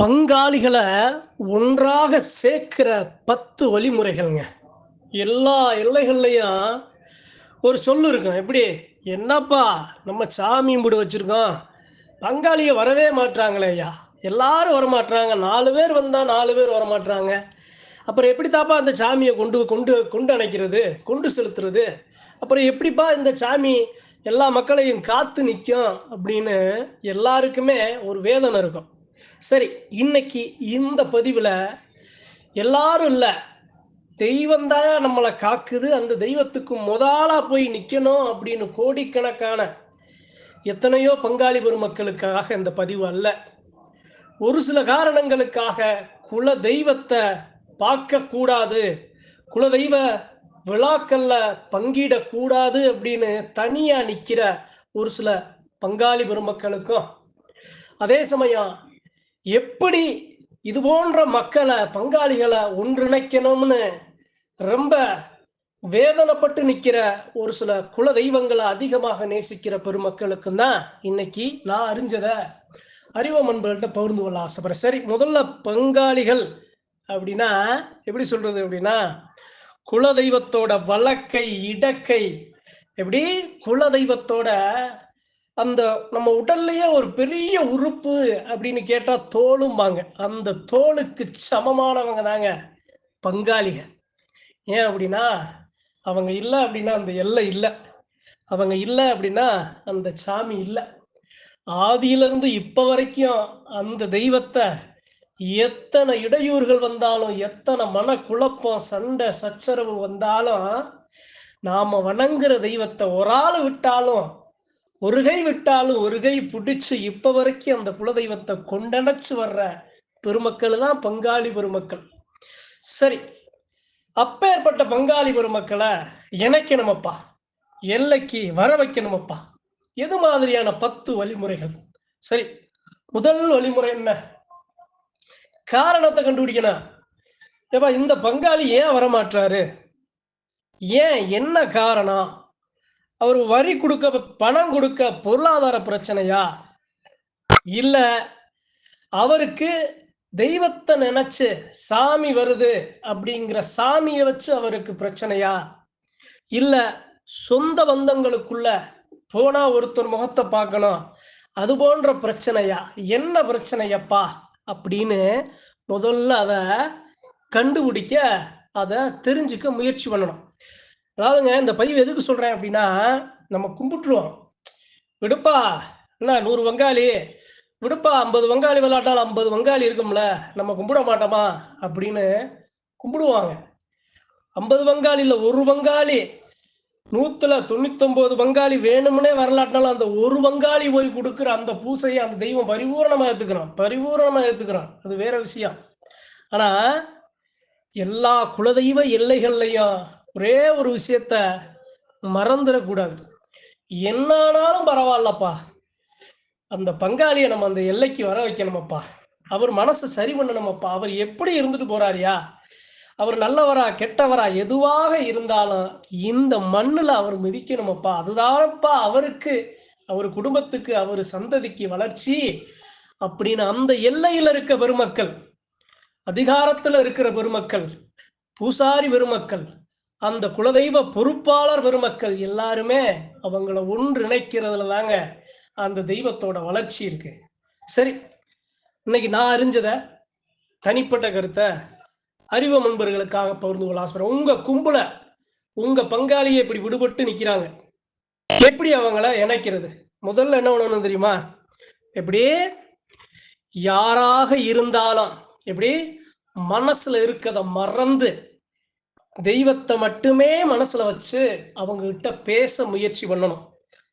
பங்காளிகளை ஒன்றாக சேர்க்கிற பத்து வழிமுறைகள்ங்க. எல்லா எல்லைகள்லையும் ஒரு சொல்லு இருக்கும். எப்படி? என்னப்பா நம்ம சாமி கும்பிடு வச்சுருக்கோம். பங்காளியை வரவே மாட்டாங்களே ஐயா. எல்லாரும் வரமாட்றாங்க. நாலு பேர் வந்தால் நாலு பேர் வரமாட்றாங்க. அப்புறம் எப்படி தாப்பா அந்த சாமியை கொண்டு கொண்டு கொண்டு அணைக்கிறது? கொண்டு செலுத்துறது? அப்புறம் எப்படிப்பா இந்த சாமி எல்லா மக்களையும் காத்து நிற்கும் அப்படின்னு எல்லாருக்குமே ஒரு வேதனை இருக்கும். சரி இன்னைக்கு இந்த பதிவில் எல்லாரும் இல்லை. தெய்வந்தான் நம்மளை காக்குது. அந்த தெய்வத்துக்கு முதலாக போய் நிற்கணும் அப்படின்னு கோடிக்கணக்கான எத்தனையோ பங்காளி பெருமக்களுக்காக இந்த பதிவு அல்ல. ஒரு சில காரணங்களுக்காக குல தெய்வத்தை பார்க்கக்கூடாது குலதெய்வ விழாக்களில் பங்கிடக்கூடாது அப்படின்னு தனியாக நிற்கிற ஒரு சில பங்காளி பெருமக்களுக்கும் அதே சமயம் எப்படி இது போன்ற மக்களை பங்காளிகளை ஒன்றிணைக்கணும்னு ரொம்ப வேதனைப்பட்டு நிற்கிற ஒரு சில குல தெய்வங்களை அதிகமாக நேசிக்கிற பெருமக்களுக்கும் தான் இன்னைக்கு நான் அறிஞ்சதை அறிவம் அன்புகள்கிட்ட பகிர்ந்து கொள்ள ஆசைப்படுறேன். சரி முதல்ல பங்காளிகள் அப்படின்னா எப்படி சொல்றது அப்படின்னா குல தெய்வத்தோட வழக்கை இடக்கை எப்படி குல தெய்வத்தோட அந்த நம்ம உடல்லையே ஒரு பெரிய உறுப்பு அப்படின்னு கேட்டா தோலும்பாங்க. அந்த தோலுக்கு சமமானவங்க தாங்க பங்காளிகள். ஏன் அப்படின்னா அவங்க இல்லை அப்படின்னா அந்த எல்லை இல்லை. அவங்க இல்லை அப்படின்னா அந்த சாமி இல்லை. ஆதியிலிருந்து இப்போ வரைக்கும் அந்த தெய்வத்தை எத்தனை இடையூறுகள் வந்தாலும் எத்தனை மன குழப்பம் சண்டை சச்சரவு வந்தாலும் நாம் வணங்குற தெய்வத்தை ஒரு ஆள் விட்டாலும் ஒரு கை விட்டாலும் ஒரு கை பிடிச்சு இப்ப வரைக்கும் அந்த குலதெய்வத்தை கொண்டடைச்சு வர்ற பெருமக்கள் தான் பங்காளி பெருமக்கள். சரி அப்பேற்பட்ட பங்காளி பெருமக்களை இணைக்கணுமப்பா எல்லைக்கு வர வைக்கணுமப்பா. எது மாதிரியான பத்து வழிமுறைகள்? சரி முதல் வழிமுறை என்ன? காரணத்தை கண்டுபிடிக்கணும். ஏப்பா இந்த பங்காளி ஏன் வரமாட்டாரு ஏன் என்ன காரணம்? அவர் வரி கொடுக்க பணம் கொடுக்க பொருளாதார பிரச்சனையா? இல்ல அவருக்கு தெய்வத்தை நினைச்சு சாமி வருது அப்படிங்கிற சாமியை வச்சு அவருக்கு பிரச்சனையா? இல்ல சொந்த பந்தங்களுக்குள்ள போனா ஒருத்தர் முகத்தை பார்க்கணும் அது போன்ற பிரச்சனையா? என்ன பிரச்சனையப்பா? அப்படின்னு முதல்ல அதை கண்டுபிடிக்க அதை தெரிஞ்சுக்க முயற்சி பண்ணணும். அதாவதுங்க இந்த பதிவு எதுக்கு சொல்கிறேன் அப்படின்னா நம்ம கும்பிட்டுருவோம். விடுப்பா என்ன நூறு வங்காளி? விடுப்பா ஐம்பது வங்காளி விளாட்டால் ஐம்பது வங்காளி இருக்கும்ல நம்ம கும்பிட மாட்டோமா? அப்படின்னு கும்பிடுவாங்க. ஐம்பது வங்காளியில் ஒரு வங்காளி. நூற்றில் தொண்ணூத்தொம்பது வங்காளி வேணும்னே வரலாற்றினாலும் அந்த ஒரு வங்காளி போய் கொடுக்குற அந்த பூசையை அந்த தெய்வம் பரிபூரணமாக எடுத்துக்கிறோம் பரிபூரணமாக எடுத்துக்கிறான் அது வேற விஷயம். ஆனால் எல்லா குலதெய்வ எல்லைகள்லையும் ஒரே ஒரு விஷயத்த மறந்துடக்கூடாது. என்னானாலும் பரவாயில்லப்பா. அந்த பங்காளியை நம்ம அந்த எல்லைக்கு வர வைக்கணுமப்பா. அவர் மனசை சரி பண்ணணுமப்பா. அவர் எப்படி இருந்துட்டு போறாருயா? அவர் நல்லவரா கெட்டவரா எதுவாக இருந்தாலும் இந்த மண்ணில் அவர் மிதிக்கணுமப்பா. அதுதானப்பா அவருக்கு அவர் குடும்பத்துக்கு அவர் சந்ததிக்கு வளர்ச்சி. அப்படின்னு அந்த எல்லையில் இருக்க பெருமக்கள் அதிகாரத்தில் இருக்கிற பெருமக்கள் பூசாரி பெருமக்கள் அந்த குலதெய்வ பொறுப்பாளர் பெருமக்கள் எல்லாருமே அவங்கள ஒன்றிணைக்கிறதுல தாங்க அந்த தெய்வத்தோட வளர்ச்சி இருக்கு. சரி இன்னைக்கு நான் அறிஞ்சத தனிப்பட்ட கருத்தை அறிவு நண்பர்களுக்காக பகிர்ந்து கொள்ள ஆசைப்படுறேன். உங்க கும்பல உங்க பங்காளியை இப்படி விடுபட்டு நிக்கிறாங்க. எப்படி அவங்கள இணைக்கிறது? முதல்ல என்ன பண்ணணும் தெரியுமா? எப்படி யாராக இருந்தாலும் எப்படி மனசுல இருக்கதை மறந்து தெய்வத்தை மட்டுமே மனசுல வச்சு அவங்க கிட்ட பேச முயற்சி பண்ணணும்.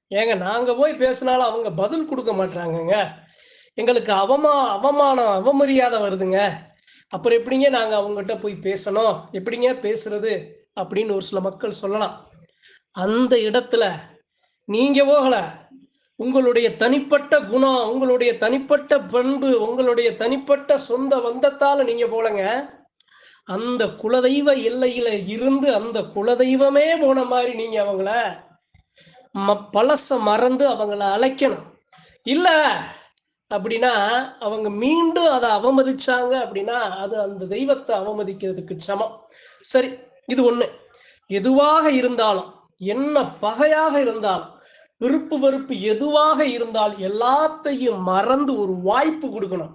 ஏங்க நாங்க போய் பேசினாலும் அவங்க பதில் கொடுக்க மாட்டாங்கங்க எங்களுக்கு அவமா அவமானம் அவமரியாதை வருதுங்க. அப்புறம் எப்படிங்க நாங்க அவங்ககிட்ட போய் பேசணும்? எப்படிங்க பேசுறது? அப்படின்னு ஒரு சில மக்கள் சொல்லலாம். அந்த இடத்துல நீங்க போகல. உங்களுடைய தனிப்பட்ட குணம் உங்களுடைய தனிப்பட்ட பண்பு உங்களுடைய தனிப்பட்ட சொந்த வந்தத்தால நீங்க போலங்க அந்த குலதெய்வ எல்லையில இருந்து அந்த குலதெய்வமே போன மாதிரி நீங்க அவங்கள ம பழச மறந்து அவங்கள அழைக்கணும். இல்ல அப்படின்னா அவங்க மீண்டும் அதை அவமதிச்சாங்க அப்படின்னா அது அந்த தெய்வத்தை அவமதிக்கிறதுக்கு சமம். சரி இது ஒண்ணு. எதுவாக இருந்தாலும் என்ன பகையாக இருந்தாலும் விருப்பு வெறுப்பு எதுவாக இருந்தால் எல்லாத்தையும் மறந்து ஒரு வாய்ப்பு கொடுக்கணும்.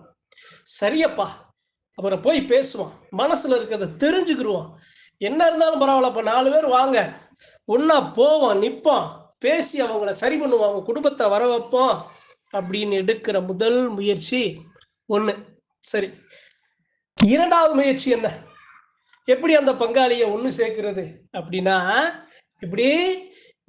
சரியப்பா. அப்புறம் போய் பேசுவோம் மனசுல இருக்கிறத தெரிஞ்சுக்கிடுவான் என்ன இருந்தாலும் பரவாயில்ல இப்போ நாலு பேர் வாங்க. ஒன்னா போவோம் நிற்பான் பேசி அவங்கள சரி பண்ணுவோம் அவங்க குடும்பத்தை வர வைப்போம் அப்படின்னு எடுக்கிற முதல் முயற்சி ஒன்று சரி. இரண்டாவது முயற்சி என்ன? எப்படி அந்த பங்காளியை ஒன்று சேர்க்கிறது? அப்படின்னா இப்படி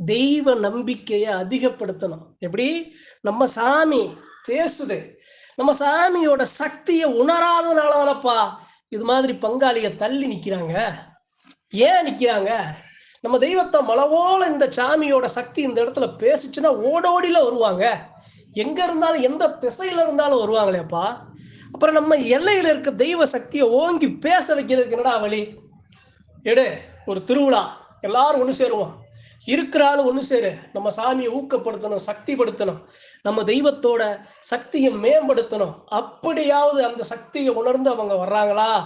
தெய்வ நம்பிக்கையை அதிகப்படுத்தணும். எப்படி நம்ம சாமி பேசுது. நம்ம சாமியோட சக்தியை உணராதனால தானப்பா இது மாதிரி பங்காளிய தள்ளி நிற்கிறாங்க ஏன் நிற்கிறாங்க நம்ம தெய்வத்தை மலவோல இந்த சாமியோட சக்தி இந்த இடத்துல பேசிச்சுன்னா ஓடோடியில் வருவாங்க. எங்க இருந்தாலும் எந்த திசையில இருந்தாலும் வருவாங்களேப்பா. அப்புறம் நம்ம எல்லையில இருக்க தெய்வ சக்தியை ஓங்கி பேச வைக்கிறதுக்கு என்னடா வழி? எடு ஒரு திருவிழா. எல்லாரும் ஒன்று சேருவோம். இருக்கிற ஒன்று சேரு. நம்ம சாமியை ஊக்கப்படுத்தணும் சக்திப்படுத்தணும். நம்ம தெய்வத்தோட சக்தியை மேம்படுத்தணும். அப்படியாவது அந்த சக்தியை உணர்ந்து அவங்க வர்றாங்களா?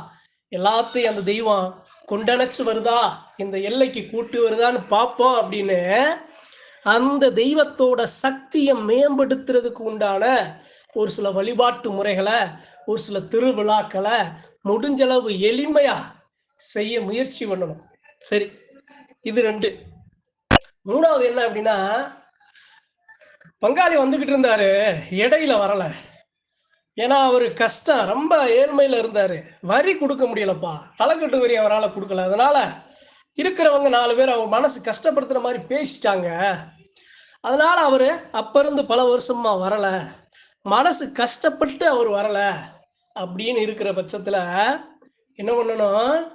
எல்லாத்தையும் அந்த தெய்வம் கொண்டணைச்சு வருதா? இந்த எல்லைக்கு கூட்டு வருதான்னு பார்ப்போம் அப்படின்னு அந்த தெய்வத்தோட சக்தியை மேம்படுத்துறதுக்கு உண்டான ஒரு சில வழிபாட்டு முறைகளை ஒரு சில திருவிழாக்களை முடிஞ்சளவு எளிமையா செய்ய முயற்சி பண்ணணும். சரி இது ரெண்டு. மூணாவது என்ன அப்படின்னா பங்காளி வந்துகிட்டு இருந்தாரு இடையில வரல. ஏன்னா அவர் கஷ்டம் ரொம்ப ஏழ்மையில இருந்தாரு. வரி கொடுக்க முடியலப்பா. தலைக்கட்டு வரி அவரால் கொடுக்கல. அதனால இருக்கிறவங்க நாலு பேர் அவங்க மனசு கஷ்டப்படுத்துற மாதிரி பேசிட்டாங்க. அதனால அவர் அப்ப இருந்து பல வருஷமா வரல. மனசு கஷ்டப்பட்டு அவர் வரல. அப்படின்னு இருக்கிற பட்சத்துல என்ன பண்ணணும்?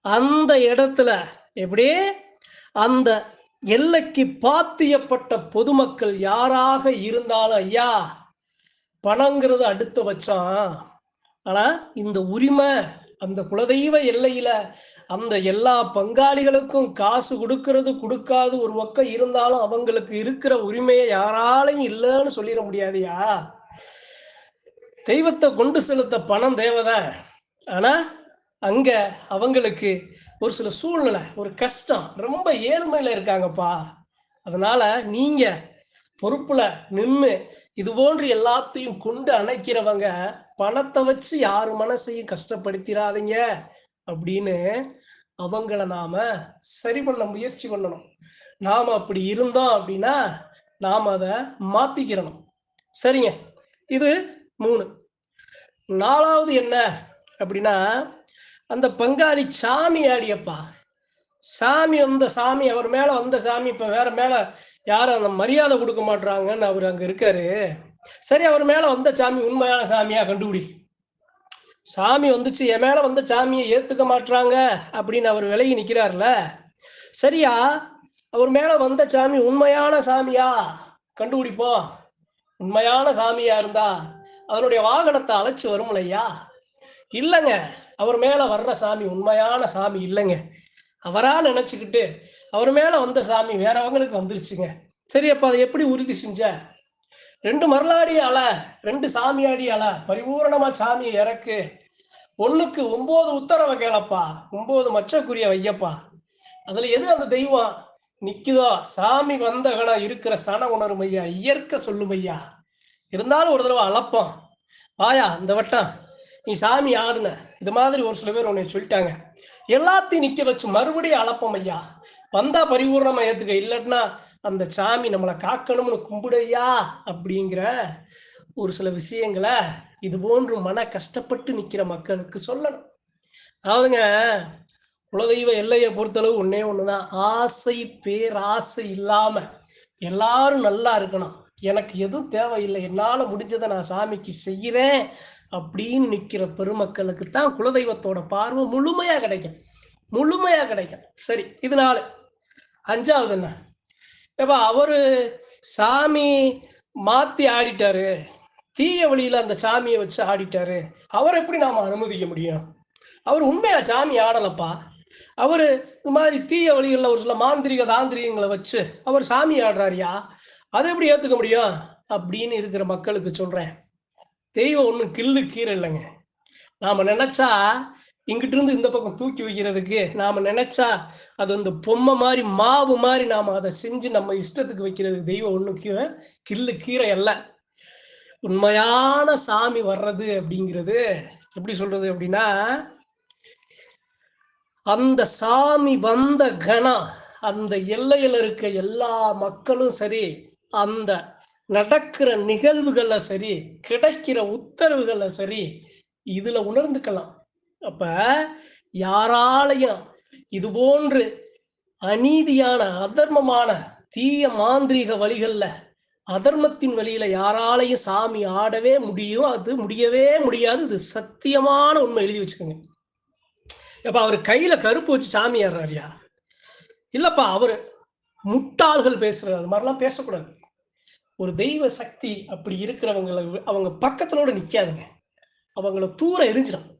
அந்த இடத்துல எப்படி அந்த எல்லைக்கு பாத்தியப்பட்ட பொதுமக்கள் யாராக இருந்தாலும் ஐயா பணங்கிறது அடுத்த வச்சான். ஆனா இந்த உரிமை அந்த குலதெய்வ எல்லையில அந்த எல்லா பங்காளிகளுக்கும் காசு கொடுக்கறது கொடுக்காது ஒரு பக்கம் இருந்தாலும் அவங்களுக்கு இருக்கிற உரிமையை யாராலையும் இல்லைன்னு சொல்லிட முடியாதுயா தெய்வத்தை கொண்டு செலுத்த பணம் தேவைதான். ஆனா அங்கே அவங்களுக்கு ஒரு சில சூழ்நிலை ஒரு கஷ்டம் ரொம்ப ஏழ்மையில் இருக்காங்கப்பா. அதனால் நீங்கள் பொறுப்பில் நின்று இது போன்று எல்லாத்தையும் கொண்டு அணைக்கிறவங்க பணத்தை வச்சு யார் மனசையும் கஷ்டப்படுத்திடாதீங்க அப்படின்னு அவங்கள நாம் சரி பண்ண முயற்சி பண்ணணும். நாம் அப்படி இருந்தோம் அப்படின்னா நாம் அதை மாற்றிக்கிறணும் சரிங்க. இது மூணு. நாலாவது என்ன அப்படின்னா அந்த பங்காளி சாமி ஆடியப்பா. சாமி வந்த சாமி அவர் மேல வந்த சாமி இப்ப வேற மேல யாரும் அந்த மரியாதை கொடுக்க மாட்றாங்கன்னு அவர் அங்க இருக்காரு. சரி அவர் மேல வந்த சாமி உண்மையான சாமியா கண்டுபிடி. சாமி வந்துச்சு என் மேல வந்த சாமியை ஏத்துக்க மாட்றாங்க அப்படின்னு அவர் விலகி நிக்கிறார்ல. சரியா அவர் மேல வந்த சாமி உண்மையான சாமியா? கண்டுபிடிப்போம். உண்மையான சாமியா இருந்தா அதனுடைய வாகனத்தை அழைச்சி வரும்லையா இல்லைங்க. அவர் மேலே வர்ற சாமி உண்மையான சாமி இல்லைங்க. அவராக நினச்சிக்கிட்டு அவர் மேலே வந்த சாமி வேறவங்களுக்கு வந்துருச்சுங்க. சரி அப்போ அதை எப்படி உறுதி செஞ்ச? ரெண்டு மரலாடி அல ரெண்டு சாமியாடி அல பரிபூரணமா சாமியை இறக்கு. ஒன்றுக்கு ஒம்பது உத்தரவை கேளப்பா. ஒம்பது மச்சக்குரிய வையப்பா. அதில் எது அந்த தெய்வம்? நிற்குதோ சாமி வந்த கணம் இருக்கிற சன உணரும் ஐயா இயற்கை சொல்லும் ஐயா இருந்தாலும் ஒரு தடவை அளப்போம் வாயா இந்த வட்டம். நீ சாமி ஆடுன. இது மாதிரி ஒரு சில பேர் உன்னை சொல்லிட்டாங்க. எல்லாத்தையும் நிற்க வச்சு மறுபடியும் அளப்போம் ஐயா. வந்தா பரிபூர்ணமா ஏற்றுக்க இல்லைன்னா அந்த சாமி நம்மளை காக்கணும்னு கும்பிடையா அப்படிங்கிற ஒரு சில விஷயங்களை இது போன்று மன கஷ்டப்பட்டு நிற்கிற மக்களுக்கு சொல்லணும். அதாவதுங்க குலதெய்வ எல்லையை பொறுத்தளவு ஒன்று தான் ஆசை பேராசை இல்லாமல் எல்லாரும் நல்லா இருக்கணும். எனக்கு எதுவும் தேவையில்லை. என்னால் முடிஞ்சதை நான் சாமிக்கு செய்கிறேன் அப்படின்னு நிற்கிற பெருமக்களுக்கு தான் குலதெய்வத்தோட பார்வை முழுமையாக கிடைக்கும். முழுமையாக கிடைக்கும். சரி இது நாலு. அஞ்சாவது என்ன? ஏப்பா அவரு சாமி மாற்றி ஆடிட்டாரு. தீய வழியில் அந்த சாமியை வச்சு ஆடிட்டாரு. அவரை எப்படி நாம் அனுமதிக்க முடியும்? அவர் உண்மையாக சாமி ஆடலப்பா? அவர் இது மாதிரி தீய வழிகளில் ஒரு சில மாந்திரிக தாந்திரிகங்களை வச்சு அவர் சாமி ஆடுறாருயா? அதை எப்படி ஏற்றுக்க முடியும்? அப்படின்னு இருக்கிற மக்களுக்கு சொல்கிறேன் தெய்வம் ஒன்றும் கில்லு கீரை இல்லைங்க. நாம் நினச்சா இங்கிட்டிருந்து இந்த பக்கம் தூக்கி வைக்கிறதுக்கு நாம் நினச்சா அது அந்த பொம்மை மாதிரி மாவு மாதிரி நாம் அதை செஞ்சு நம்ம இஷ்டத்துக்கு வைக்கிறதுக்கு தெய்வம் ஒன்றும் கீரை கில்லு கீரை அல்ல. உண்மையான சாமி வர்றது அப்படிங்கிறது எப்படி சொல்றது அப்படின்னா அந்த சாமி வந்த கணம் அந்த எல்லையில் இருக்க எல்லா மக்களும் சரி அந்த நடக்கிற நிகழ்வுகளில் சரி கிடைக்கிற உத்தரவுகளில் சரி இதுல உணர்ந்துக்கலாம். அப்ப யாராலையும் இது போன்று அநீதியான அதர்மமான தீய மாந்திரீக வழிகள்ல அதர்மத்தின் வழியில யாராலையும் சாமி ஆடவே முடியும் அது முடியவே முடியாது. இது சத்தியமான உண்மை எழுதி வச்சுக்கோங்க. அப்ப அவர் கையில கருப்பு வச்சு சாமி ஆடுறாருயா? இல்லப்பா அவர் முட்டாள்கள் பேசுறது அது மாதிரிலாம் பேசக்கூடாது. ஒரு தெய்வ சக்தி அப்படி இருக்கிறவங்களை அவங்க பக்கத்திலோட நிற்காதுங்க அவங்கள தூர எரிஞ்சிடும்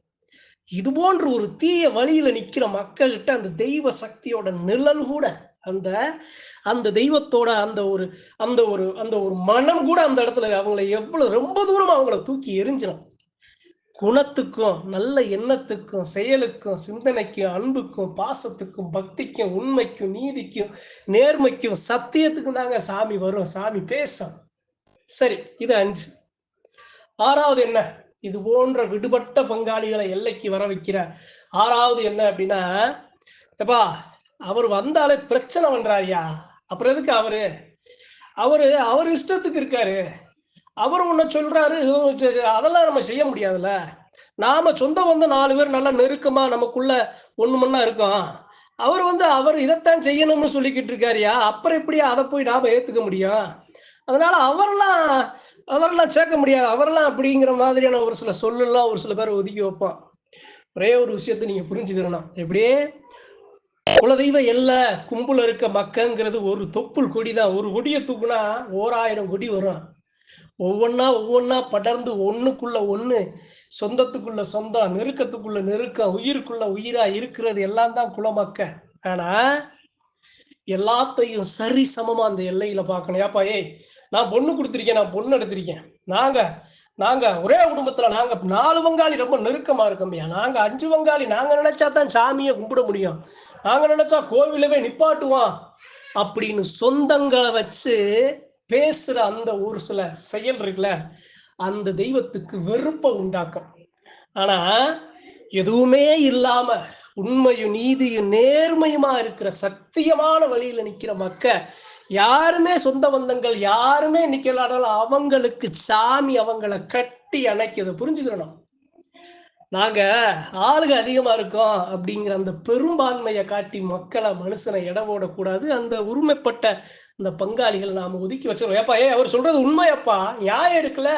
இது போன்ற ஒரு தீய வழியில நிற்கிற மக்கள்கிட்ட அந்த தெய்வ சக்தியோட நிழல் கூட அந்த அந்த தெய்வத்தோட அந்த ஒரு அந்த ஒரு அந்த ஒரு மனம் கூட அந்த இடத்துல அவங்கள எவ்வளவு ரொம்ப தூரம் அவங்கள தூக்கி எரிஞ்சிடும் குணத்துக்கும் நல்ல எண்ணத்துக்கும் செயலுக்கும் சிந்தனைக்கும் அன்புக்கும் பாசத்துக்கும் பக்திக்கும் உண்மைக்கும் நீதிக்கும் நேர்மைக்கும் சத்தியத்துக்கும் தாங்க சாமி வரும். சாமி பேசும். சரி இது அஞ்சு. ஆறாவது என்ன? இது போன்ற விடுபட்ட பங்காளிகளை எல்லைக்கு வர வைக்கிற ஆறாவது என்ன அப்படின்னா எப்பா அவர் வந்தாலே பிரச்சனை பண்றாருயா அப்புறம் எதுக்கு அவரு? அவரு அவர் இஷ்டத்துக்கு இருக்காரு. அவர் ஒன்று சொல்றாரு அதெல்லாம் நம்ம செய்ய முடியாதுல்ல. நாம சொந்தம் வந்து நாலு பேர் நல்லா நெருக்கமா நமக்குள்ள ஒண்ணு மண்ணா இருக்கோம். அவர் வந்து அவர் இதைத்தான் செய்யணும்னு சொல்லிக்கிட்டு இருக்காருயா. அப்புறம் எப்படியா அதை போய் நாம ஏத்துக்க முடியும்? அதனால அவரெல்லாம் அவரெல்லாம் சேர்க்க முடியாது. அவரெல்லாம் அப்படிங்கிற மாதிரியான ஒரு சில சொல்லலாம் ஒரு சில பேர் ஒதுக்கி வைப்பான் ஒரே ஒரு விஷயத்த நீங்க புரிஞ்சுக்கிறணும் எப்படியே குலதெய்வ எல்லை கும்பல இருக்க மக்கங்கிறது ஒரு தொப்புள் கொடி தான் ஒரு கொடியை தூக்குனா ஓராயிரம் கொடி வரும். ஒவ்வொன்றா ஒவ்வொன்றா படர்ந்து ஒன்றுக்குள்ள ஒன்று சொந்தத்துக்குள்ள சொந்தம் நெருக்கத்துக்குள்ள நெருக்கம் உயிருக்குள்ள உயிரா இருக்கிறது எல்லாம் தான் குலமக்க ஆனா எல்லாத்தையும் சரி சமமா அந்த எல்லையில பார்க்கணும். ஏப்பா ஏய் நான் பொண்ணு கொடுத்துருக்கேன் நான் பொண்ணு எடுத்திருக்கேன். நாங்க நாங்க ஒரே குடும்பத்துல நாங்க நாலு வங்காளி ரொம்ப நெருக்கமா இருக்கோம்யா. நாங்க அஞ்சு வங்காளி நாங்க நினைச்சா தான் சாமியை கும்பிட முடியும். நாங்க நினைச்சா கோவிலவே நிப்பாட்டுவோம். அப்படின்னு சொந்தங்களை வச்சு பேசுற அந்த ஒரு சில செயல் இருக்குல்ல அந்த தெய்வத்துக்கு வெறுப்பை உண்டாக்கும். ஆனா எதுவுமே இல்லாம உண்மையும் நீதியும் நேர்மையுமா இருக்கிற சத்தியமான வழியில நிக்கிற மக்க யாருமே சொந்த பந்தங்கள் யாருமே நிக்கலாடாலும் அவங்களுக்கு சாமி அவங்கள கட்டி அணைக்கிறது. புரிஞ்சுக்கிறணும் நாங்க ஆளுக அதிகமா இருக்கோம் அப்படிங்கிற அந்த பெரும்பான்மையை காட்டி மக்களை மனுஷனை இட போடக்கூடாது. அந்த உரிமைப்பட்ட அந்த பங்காளிகள் நாம ஒதுக்கி வச்சிருவோம். ஏப்பா ஏ அவர் சொல்றது உண்மையப்பா. நியாயம் இருக்குல்ல.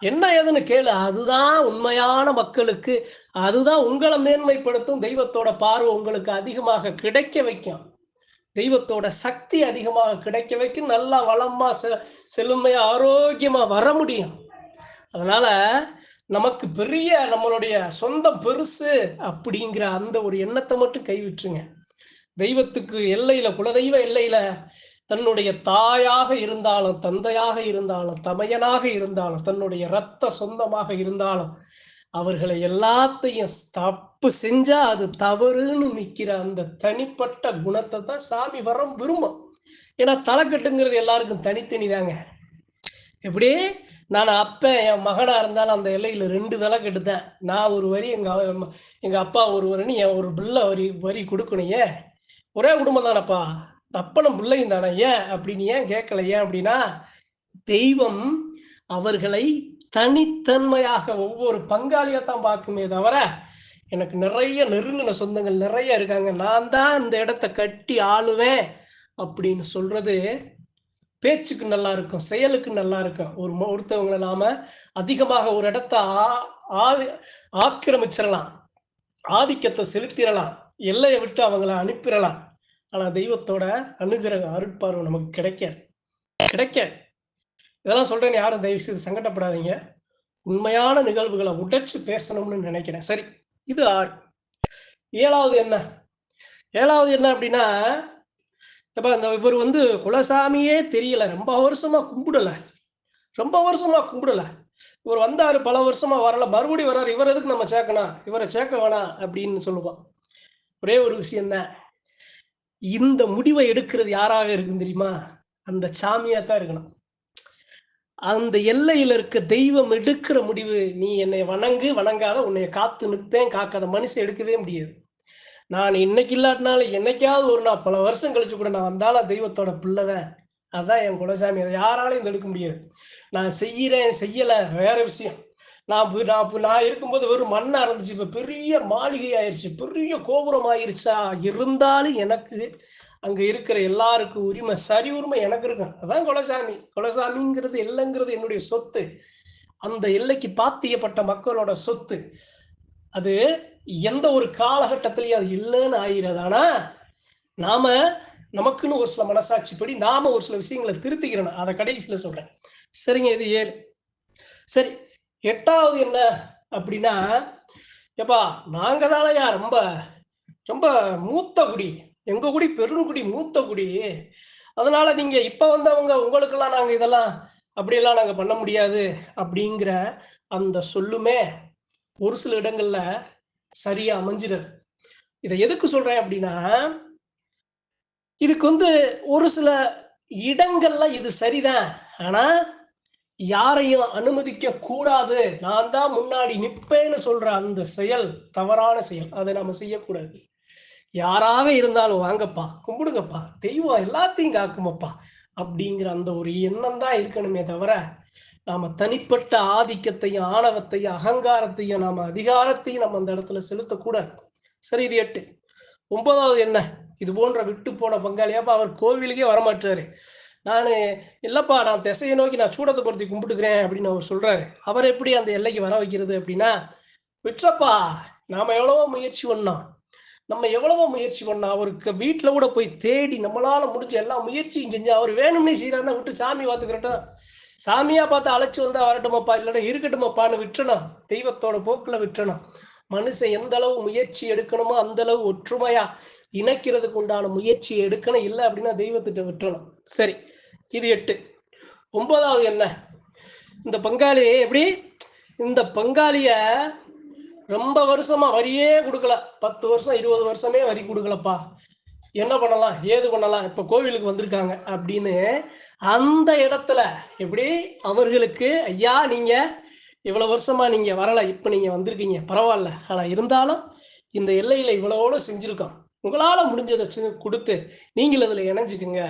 என்ன ஏதுன்னு கேளு. அதுதான் உண்மையான மக்களுக்கு அதுதான் உங்களை மேன்மைப்படுத்தும் தெய்வத்தோட பார்வை உங்களுக்கு அதிகமாக கிடைக்க வைக்கும். தெய்வத்தோட சக்தி அதிகமாக கிடைக்க வைக்கும். நல்லா வளமா செ செழுமையா ஆரோக்கியமா வர முடியும். அதனால நமக்கு பெரிய நம்மளுடைய சொந்தம் பெருசு அப்படிங்கிற அந்த ஒரு எண்ணத்தை மட்டும் கைவிட்டுருங்க. தெய்வத்துக்கு எல்லையில குலதெய்வ எல்லையில தன்னுடைய தாயாக இருந்தாலும் தந்தையாக இருந்தாலும் தமையனாக இருந்தாலும் தன்னுடைய இரத்த சொந்தமாக இருந்தாலும் அவர்களை எல்லாத்தையும் தப்பு செஞ்சா அது தவறுன்னு நிற்கிற அந்த தனிப்பட்ட குணத்தை தான் சாமி வரம் விரும்பும். ஏன்னா தலைக்கட்டுங்கிறது எல்லாருக்கும் தனித்தனி தாங்க எப்படியே நான் அப்ப என் மகனாக இருந்தாலும் அந்த எல்லையில் ரெண்டு தலை கட்டுத்தேன். நான் ஒரு வரி எங்கள் எங்கள் அப்பா ஒரு வரின்னு என் ஒரு பிள்ளை வரி வரி கொடுக்கணும். ஏன்? ஒரே குடும்பம் தானப்பா. தப்பனும் பிள்ளையும் தானே. ஏன்? அப்படின்னு ஏன் கேட்கல ஏன் அப்படின்னா தெய்வம் அவர்களை தனித்தன்மையாக ஒவ்வொரு பங்காளியாக தான் பார்க்குமே தவிர எனக்கு நிறைய நெருங்கின சொந்தங்கள் நிறைய இருக்காங்க. நான் தான் இந்த இடத்த கட்டி ஆளுவேன் அப்படின்னு சொல்றது பேச்சுக்கு நல்லா இருக்கும் செயலுக்கு நல்லா இருக்கும் ஒரு ஒருத்தவங்களை நாம அதிகமாக ஒரு இடத்த ஆக்கிரமிச்சிடலாம் ஆதிக்கத்தை செலுத்திடலாம் எல்லையை விட்டு அவங்கள அனுப்பிடலாம் ஆனா தெய்வத்தோட அனுகிரக அருட்பார்வை நமக்கு கிடைக்காது. கிடைக்காது. இதெல்லாம் சொல்கிறேன்னு யாரும் தயவு செய்து சங்கடப்படாதீங்க. உண்மையான நிகழ்வுகளை உடைச்சு பேசணும்னு நினைக்கிறேன். சரி இது ஆறு. ஏழாவது என்ன? ஏழாவது என்ன அப்படின்னா இப்போ இந்த இவர் வந்து குலசாமியே தெரியல. ரொம்ப வருஷமா கும்பிடல. ரொம்ப வருஷமா கும்பிடல. இவர் வந்தாரு பல வருஷமா வரல. மறுபடியும் வர்றாரு இவர் எதுக்கு நம்ம சேர்க்கணும்? இவரை சேர்க்க வேணாம் அப்படின்னு சொல்லுவான். ஒரே ஒரு விஷயம்தான். இந்த முடிவை எடுக்கிறது யாராக இருக்கும் தெரியுமா? அந்த சாமியா தான் இருக்கணும். அந்த எல்லையில இருக்க தெய்வம் எடுக்கிற முடிவு நீ என்னை வணங்கு வணங்காத உன்னை காத்து நிற்பேன் காக்காத மனுஷன் எடுக்கவே முடியாது. நான் இன்னைக்கு இல்லாட்டினாலும் என்னைக்காவது ஒரு நாள் பல வருஷம் கழிச்சு கூட நான் வந்தாலும் தெய்வத்தோட பிள்ளைதான். அதான் என் குலசாமி. அதை யாராலையும் தடுக்க முடியாது. நான் செய்கிறேன் செய்யலை வேற விஷயம். நான் பு- நான் இப்போ நான் இருக்கும்போது வெறும் மண்ணாக இருந்துச்சு. இப்போ பெரிய மாளிகை ஆயிடுச்சு பெரிய கோபுரம் ஆயிருச்சா? இருந்தாலும் எனக்கு அங்கே இருக்கிற எல்லாருக்கும் உரிமை சரி உரிமை எனக்கு இருக்கும். அதான் குலசாமி. குலசாமிங்கிறது இல்லைங்கிறது என்னுடைய சொத்து. அந்த எல்லைக்கு பாத்தியப்பட்ட மக்களோட சொத்து. அது எந்த ஒரு காலகட்டத்திலையும் அது இல்லைன்னு ஆகிறது ஆனால் நாம் நமக்குன்னு ஒரு சில மனசாட்சி படி நாம் ஒரு சில விஷயங்களை திருத்திக்கிறோம் அதை கடைசியில் சொல்கிறேன் சரிங்க இது ஏழு சரி எட்டாவது என்ன அப்படின்னா எப்பா நாங்கள் தானையா ரொம்ப ரொம்ப மூத்த குடி. எங்கள் குடி பெருங்குடி மூத்த குடி. அதனால நீங்கள் இப்போ வந்தவங்க உங்களுக்கெல்லாம் நாங்கள் இதெல்லாம் அப்படியெல்லாம் நாங்கள் பண்ண முடியாது அப்படிங்கிற அந்த சொல்லுமே ஒரு சில இடங்களில் சரியா அமைஞ்சிடுது இதை எதுக்கு சொல்றேன் அப்படின்னா இதுக்கு வந்து ஒரு சில இடங்கள்ல இது சரிதான். ஆனா யாரையும் அனுமதிக்க கூடாது நான் தான் முன்னாடி நிற்பேன்னு சொல்ற அந்த செயல் தவறான செயல். அதை நம்ம செய்யக்கூடாது. யாராக இருந்தாலும் வாங்கப்பா கும்பிடுங்கப்பா தெய்வம் எல்லாத்தையும் காக்குமப்பா அப்படிங்கிற அந்த ஒரு எண்ணம் தான் இருக்கணுமே தவிர நாம தனிப்பட்ட ஆதிக்கத்தையும் ஆணவத்தையும் அகங்காரத்தையும் நாம அதிகாரத்தையும் நம்ம அந்த இடத்துல செலுத்தக்கூடாது. சரி இது எட்டு. ஒன்பதாவது என்ன? இது போன்ற விட்டு போன பங்காளியாப்பா அவர் கோவிலுக்கே வரமாட்டாரு. நான் இல்லைப்பா நான் திசையை நோக்கி நான் சூடத்தை பொருத்தி கும்பிட்டுக்கிறேன் அப்படின்னு அவர் சொல்றாரு. அவர் எப்படி அந்த எல்லைக்கு வர வைக்கிறது அப்படின்னா விட்டுறப்பா நாம எவ்வளவோ முயற்சி பண்ணோம். நம்ம எவ்வளவோ முயற்சி பண்ணோம். அவருக்கு வீட்டில் கூட போய் தேடி நம்மளால முடிஞ்ச எல்லா முயற்சியும் செஞ்சு அவர் வேணும்னே செய்யறாருன்னா விட்டு சாமி பார்த்துக்கிறட்டும் சாமியா பார்த்து அழைச்சி வந்தா வரட்டுமாப்பா? இல்லைன்னா இருக்கட்டுமாப்பான்னு விட்டுறணும். தெய்வத்தோட போக்கில் விட்டுறணும். மனுஷன் எந்த அளவு முயற்சி எடுக்கணுமோ அந்த அளவு ஒற்றுமையா இணைக்கிறதுக்கு உண்டான முயற்சி எடுக்கணும். இல்லை அப்படின்னா தெய்வத்திட்ட விட்டுறணும். சரி இது எட்டு. ஒன்பதாவது என்ன? இந்த பங்காளி எப்படி? இந்த பங்காளிய ரொம்ப வருஷமா வரியே கொடுக்கல. பத்து வருஷம் இருபது வருஷமே வரி கொடுக்கலப்பா. என்ன பண்ணலாம்? ஏது பண்ணலாம்? இப்போ கோவிலுக்கு வந்திருக்காங்க அப்படின்னு அந்த இடத்துல எப்படி அவர்களுக்கு ஐயா நீங்கள் இவ்வளோ வருஷமாக நீங்கள் வரலை இப்போ நீங்கள் வந்திருக்கீங்க பரவாயில்ல. ஆனால் இருந்தாலும் இந்த எல்லையில் இவ்வளவோட செஞ்சுருக்கோம். உங்களால் முடிஞ்சதை செஞ்சு கொடுத்து நீங்கள் அதில் இணைஞ்சுக்குங்க.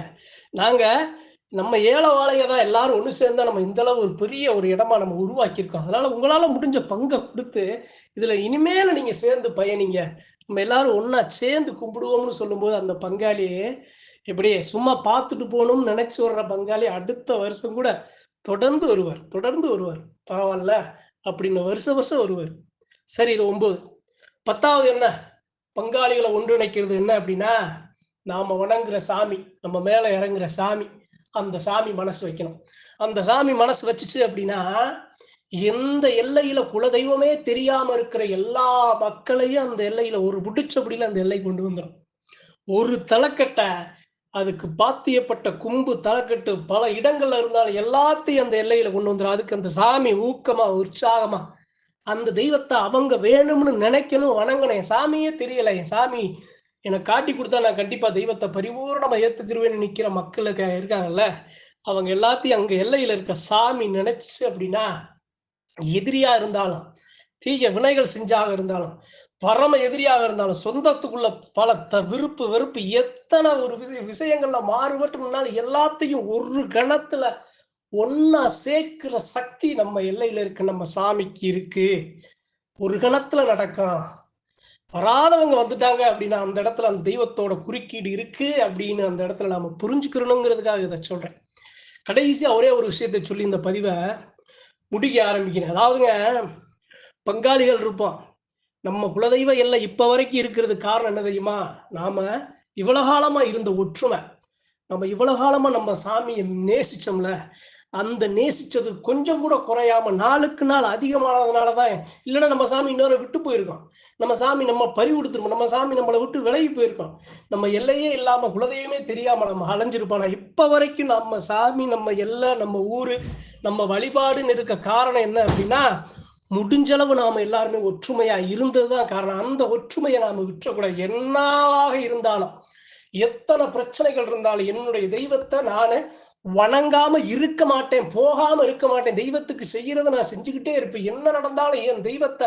நாங்கள் நம்ம ஏழை வாழையை தான் எல்லாரும் ஒன்று சேர்ந்தா நம்ம இந்த அளவு ஒரு பெரிய ஒரு இடமா நம்ம உருவாக்கியிருக்கோம். அதனால உங்களால முடிஞ்ச பங்கை கொடுத்து இதுல இனிமேல நீங்க சேர்ந்து பயணிங்க. நம்ம எல்லாரும் ஒன்னா சேர்ந்து கும்பிடுவோம்னு சொல்லும்போது அந்த பங்காளி எப்படி சும்மா பார்த்துட்டு போகணும்னு நினைச்சு வர்ற பங்காளி அடுத்த வருஷம் கூட தொடர்ந்து வருவார். தொடர்ந்து வருவார். பரவாயில்ல அப்படின்னு வருஷம் வருஷம் வருவார். சரி இது ஒன்பது. பத்தாவது என்ன? பங்காளிகளை ஒன்றிணைக்கிறது என்ன அப்படின்னா நாம வணங்குற சாமி நம்ம மேல இறங்குற சாமி. அந்த சாமி மனசு வைக்கணும். அந்த சாமி மனசு வச்சுச்சு அப்படின்னா எந்த எல்லையில குலதெய்வமே தெரியாம இருக்கிற எல்லா மக்களையும் அந்த எல்லையில ஒரு புடிச்சபடியில அந்த எல்லை கொண்டு வந்துடும் ஒரு தலைக்கட்டை அதுக்கு பாத்தியப்பட்ட கும்பு தலைக்கட்டு பல இடங்கள்ல இருந்தாலும் எல்லாத்தையும் அந்த எல்லையில கொண்டு வந்துடும் அதுக்கு அந்த சாமி ஊக்கமா உற்சாகமா அந்த தெய்வத்தை அவங்க வேணும்னு நினைக்கணும் வணங்கணும். என் சாமியே தெரியல. என் சாமி எனக்கு காட்டி கொடுத்தா நான் கண்டிப்பாக தெய்வத்தை பரிபூர்ணமாக ஏற்றுக்கிருவேன்னு நிற்கிற மக்களுக்கு இருக்காங்கல்ல? அவங்க எல்லாத்தையும் அங்கே எல்லையில் இருக்க சாமி நினைச்சு அப்படின்னா எதிரியாக இருந்தாலும் தீய வினைகள் செஞ்சாக இருந்தாலும் பரம எதிரியாக இருந்தாலும் சொந்தத்துக்குள்ள பல த விருப்பு வெறுப்பு எத்தனை ஒரு விஷய விஷயங்கள்ல மாறுபட்டுனாலும் எல்லாத்தையும் ஒரு கணத்துல ஒன்னா சேர்க்கிற சக்தி நம்ம எல்லையில இருக்கு. நம்ம சாமிக்கு இருக்கு. ஒரு கணத்துல நடக்கும். வராதவங்க வந்துட்டாங்க அப்படின்னா அந்த இடத்துல அந்த தெய்வத்தோட குறுக்கீடு இருக்கு அப்படின்னு அந்த இடத்துல நாம புரிஞ்சுக்கிறணுங்கிறதுக்காக இதை சொல்றேன். கடைசியா ஒரே ஒரு விஷயத்தை சொல்லி இந்த பதிவை முடிக்க ஆரம்பிக்கிறேன். அதாவதுங்க பங்காளிகள் இருப்போம். நம்ம குலதெய்வ எல்லை இப்போ வரைக்கும் இருக்கிறது காரணம் என்ன தெரியுமா? நாம இவ்வளோ காலமாக இருந்த ஒற்றுமை. நம்ம இவ்வளோ காலமாக நம்ம சாமியை நேசிச்சோம்ல அந்த நேசிச்சது கொஞ்சம் கூட குறையாம நாளுக்கு நாள் அதிகமானதுனால தான் இல்லைன்னா நம்ம சாமி இன்னொரு விட்டு போயிருக்கோம் நம்ம சாமி நம்ம பறி கொடுத்துருக்கோம் நம்ம சாமி நம்மளை விட்டு விலகி போயிருக்கோம் நம்ம எல்லையே இல்லாம குலதெய்வமே தெரியாம நம்ம அலைஞ்சிருப்போம். இப்போ வரைக்கும் நம்ம சாமி நம்ம எல்லை நம்ம ஊர் நம்ம வழிபாடுன்னு இருக்க காரணம் என்ன அப்படின்னா முடிஞ்சளவு நாம எல்லாருமே ஒற்றுமையா இருந்ததுதான் காரணம். அந்த ஒற்றுமையை நாம் விற்றக்கூடாது என்னவாக இருந்தாலும் எத்தனை பிரச்சனைகள் இருந்தாலும் என்னுடைய தெய்வத்தை நான் வணங்காம இருக்க மாட்டேன் போகாம இருக்க மாட்டேன் தெய்வத்துக்கு செய்யறத நான் செஞ்சுக்கிட்டே இருப்பேன். என்ன நடந்தாலும் என் தெய்வத்தை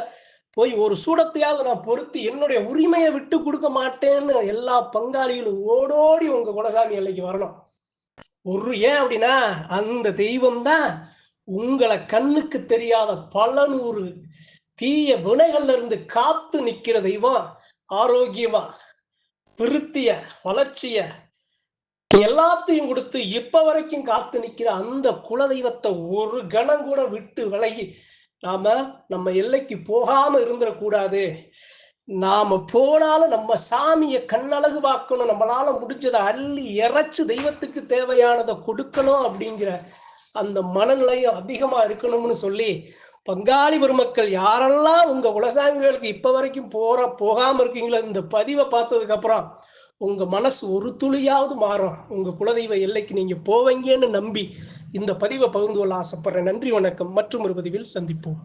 போய் ஒரு சூடத்தையாவது நான் பொருத்தி என்னுடைய உரிமையை விட்டு கொடுக்க மாட்டேன்னு எல்லா பங்காளிகளும் ஓடோடி உங்க குலசாமி எல்லைக்கு வரணும். ஒரு ஏன் அப்படின்னா அந்த தெய்வம் தான் உங்களை கண்ணுக்கு தெரியாத பல நூறு தீய வினைகள்ல இருந்து காத்து நிக்கிற தெய்வம் ஆரோக்கியமா திருத்திய வளர்ச்சிய எல்லாத்தையும் கொடுத்து இப்ப வரைக்கும் காத்து நிக்கிற அந்த குலதெய்வத்தை ஒரு கணம் கூட விட்டு விலகி நாம நம்ம எல்லைக்கு போகாம இருந்துடக்கூடாது. நாம போனாலும் நம்ம சாமியை கண்ணழகு பார்க்கணும். நம்மளால முடிஞ்சதை அள்ளி இறைச்சு தெய்வத்துக்கு தேவையானதை கொடுக்கணும் அப்படிங்கிற அந்த மனநிலையும் அதிகமா இருக்கணும்னு சொல்லி பங்காளி பெருமக்கள் யாரெல்லாம் உங்க குலசாமிகளுக்கு இப்ப வரைக்கும் போற போகாம இருக்கீங்களோ இந்த பதிவை பார்த்ததுக்கு அப்புறம் உங்க மனசு ஒரு துளியாவது மாறும். உங்க குலதெய்வ எல்லைக்கு நீங்க போவீங்கன்னு நம்பி இந்த பதிவை பகிர்ந்து கொள்ள ஆசைப்படுறேன். நன்றி வணக்கம். மற்றும் ஒரு பதிவில் சந்திப்போம்.